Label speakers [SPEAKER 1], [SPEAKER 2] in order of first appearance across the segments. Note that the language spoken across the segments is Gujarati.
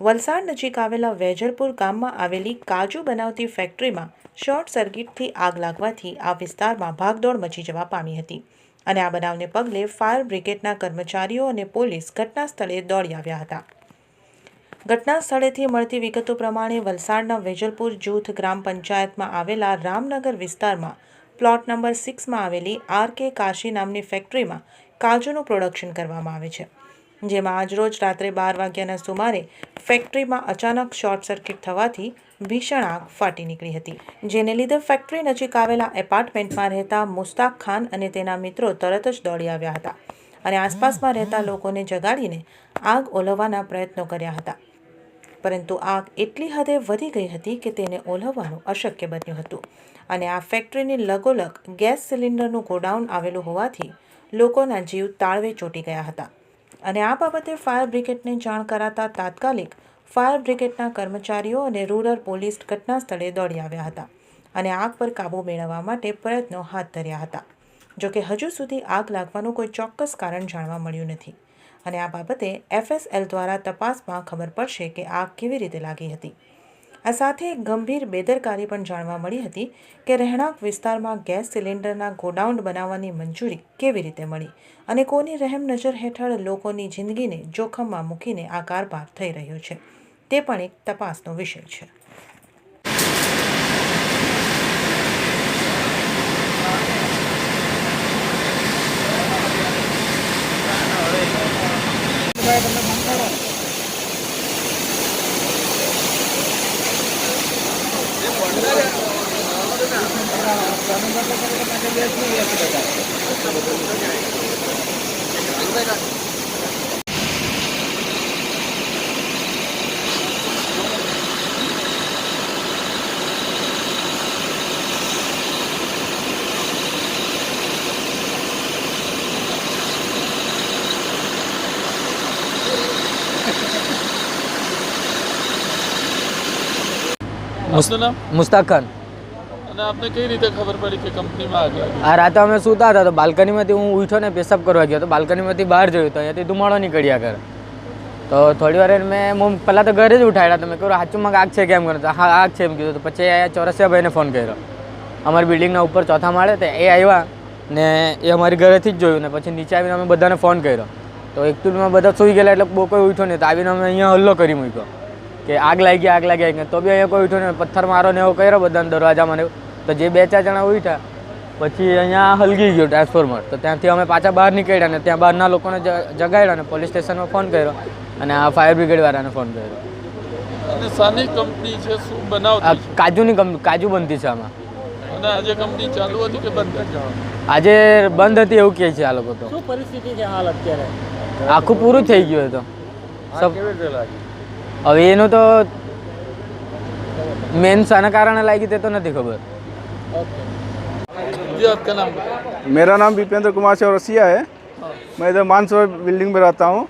[SPEAKER 1] વલસાડ નજીક આવેલા વેજલપુર ગામમાં આવેલી કાજુ બનાવતી ફેક્ટરીમાં શોર્ટ સર્કિટથી આગ લાગવાથી આ વિસ્તારમાં ભાગદોડ મચી જવા પામી હતી. અને આ બનાવને પગલે ફાયર બ્રિગેડના કર્મચારીઓ અને પોલીસ ઘટના સ્થળે દોડી આવ્યા હતા. ઘટના સ્થળેથી મળતી વિગતો પ્રમાણે વલસાડના વેજલપુર જૂથ ગ્રામ પંચાયતમાં આવેલા રામનગર વિસ્તારમાં પ્લોટ નંબર સિક્સમાં આવેલી આર કે કાશી નામની ફેક્ટરીમાં કાજુનું પ્રોડક્શન કરવામાં આવે છે. જેમાં આજરોજ રાત્રે બાર વાગ્યાના સુમારે ફેક્ટરીમાં અચાનક શોર્ટ સર્કિટ થવાથી ભીષણ આગ ફાટી નીકળી હતી. જેને લીધે ફેક્ટરી નજીક આવેલા એપાર્ટમેન્ટમાં રહેતા મુસ્તાક ખાન અને તેના મિત્રો તરત જ દોડી આવ્યા હતા અને આસપાસમાં રહેતા લોકોને જગાડીને આગ ઓલવવાના પ્રયત્નો કર્યા હતા. પરંતુ આગ એટલી હદે વધી ગઈ હતી કે તેને ઓલવવાનું અશક્ય બન્યું હતું અને આ ફેક્ટરીની લગોલગ ગેસ સિલિન્ડરનું ગોડાઉન આવેલું હોવાથી લોકોના જીવ તાળવે ચોંટી ગયા હતા. અને આ બાબતે ફાયર બ્રિગેડને જાણ કરાતા તાત્કાલિક ફાયર બ્રિગેડના કર્મચારીઓ અને રૂરલ પોલીસ ઘટના સ્થળે દોડી આવ્યા હતા અને આગ પર કાબૂ મેળવવા માટે પ્રયત્નો હાથ ધર્યા હતા. જોકે હજુ સુધી આગ લાગવાનું કોઈ ચોક્કસ કારણ જાણવા મળ્યું નથી અને આ બાબતે એફએસએલ દ્વારા તપાસમાં ખબર પડશે કે આગ કેવી રીતે લાગી હતી. આ સાથે ગંભીર બેદરકારી પણ જાણવા મળી હતી કે રહેણાંક વિસ્તારમાં ગેસ સિલિન્ડરના ગોડાઉન બનાવવાની મંજૂરી કેવી રીતે મળી અને કોની રહેમ નજર હેઠળ લોકોની જિંદગીને જોખમમાં મૂકીને આ કારભાર થઈ રહ્યો છે, તે પણ એક તપાસનો વિષય છે.
[SPEAKER 2] આપનું નામ
[SPEAKER 3] મુસ્તાક ખાન
[SPEAKER 2] અને આપને કઈ રીતે ખબર પડી કે કંપનીમાં
[SPEAKER 3] આ રાતે અમે સૂતા હતા તો બાલ્કનીમાંથી હું ઉઠ્યો ને પેશાબ કરવા ગયો તો બાલ્કનીમાંથી બહાર જોયું તો અહીંયાથી ધુમાડો નીકળ્યા કરે તો થોડી વાર મેં હું પહેલાં તો ઘરે જ ઉઠાડ્યા તો મેં કહ્યું સાચુંમાં આગ છે કેમ કર્યું તો, હા, આગ છે, એમ કીધું. તો પછી અહીંયા ચોરસિયાભાઈને ફોન કર્યો. અમારી બિલ્ડિંગના ઉપર ચોથા માળે તો એ આવ્યા ને એ અમારી ઘરેથી જ જોયું ને પછી નીચે આવીને અમે બધાને ફોન કર્યો. તો એકચ્યુઅલીમાં બધા સૂઈ ગયેલા એટલે બહુ કોઈ ઉઠ્યો નહીં. તો આવીને અમે અહીંયા હલ્લો કરી મૂક્યો કે આગ લાગી આગ લાગી. આગ તો બી અહીંયા કોઈ ઉઠ્યો નહીં. પથ્થર મારો ને એવો કર્યો બધાને દરવાજામાં ને. તો જે બે ચાર જણા ઉઠ્યા પછી અહીંયા હલગી ગયું ટ્રાન્સફોર્મર. તો ત્યાંથી અમે પાછા બહાર નીકળ્યા ને ત્યાં બહારના લોકોને જગાડ્યા ને પોલીસ સ્ટેશનમાં ફોન કર્યો અને આ ફાયર બ્રિગેડ વાળાને ફોન કર્યો.
[SPEAKER 2] સાની કંપની છે શું
[SPEAKER 3] આ કાજુની કંપની કાજુ બનતી છે આમાં.
[SPEAKER 2] અને આજે કંપની ચાલુ હતી કે બંધ હતી?
[SPEAKER 3] આજે બંધ હતી એવું કહે છે આ લોકો તો.
[SPEAKER 4] શું પરિસ્થિતિ છે હાલ અત્યારે?
[SPEAKER 3] આખું પૂરું થઈ ગયું તો. હવે એનું તો મેન શાના કારણે લાગી તે તો નથી ખબર.
[SPEAKER 2] जी आपका नाम
[SPEAKER 5] मेरा नाम विपेंद्र कुमार चौरसिया है। मैं इधर मानसरोवर बिल्डिंग में रहता हूँ।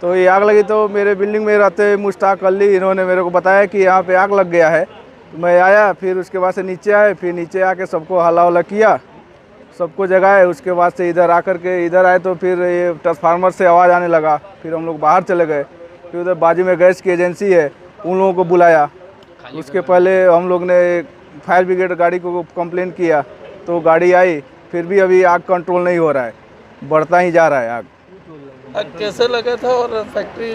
[SPEAKER 5] तो ये आग लगी तो मेरे बिल्डिंग में रहते मुश्ताक अली इन्होंने मेरे को बताया कि यहाँ पे आग लग गया है। तो मैं आया फिर उसके बाद से नीचे आए फिर नीचे आके सबको हला वला किया। सबको जगाए उसके बाद से इधर आकर के इधर आए तो फिर ये ट्रांसफार्मर से आवाज़ आने लगा। फिर हम लोग बाहर चले गए। फिर उधर बाजू में गैस की एजेंसी है उन लोगों को बुलाया। उसके पहले हम लोग ने फायर ब्रिगेड गाड़ी को कंप्लेन किया तो गाड़ी आई फिर भी अभी आग कंट्रोल नहीं हो रहा है। बढ़ता ही जा रहा है आग।
[SPEAKER 2] आग कैसे लगा था और फैक्ट्री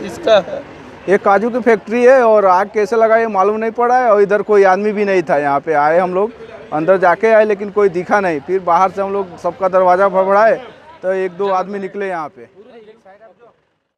[SPEAKER 2] किसका है?
[SPEAKER 5] ये काजू की फैक्ट्री है और आग कैसे लगा ये मालूम नहीं पड़ा है और इधर कोई आदमी भी नहीं था यहाँ पे आए हम लोग। अंदर जाके आए लेकिन कोई दिखा नहीं। फिर बाहर से हम लोग सबका दरवाज़ा फड़फड़ाए तो एक दो आदमी निकले यहाँ पे।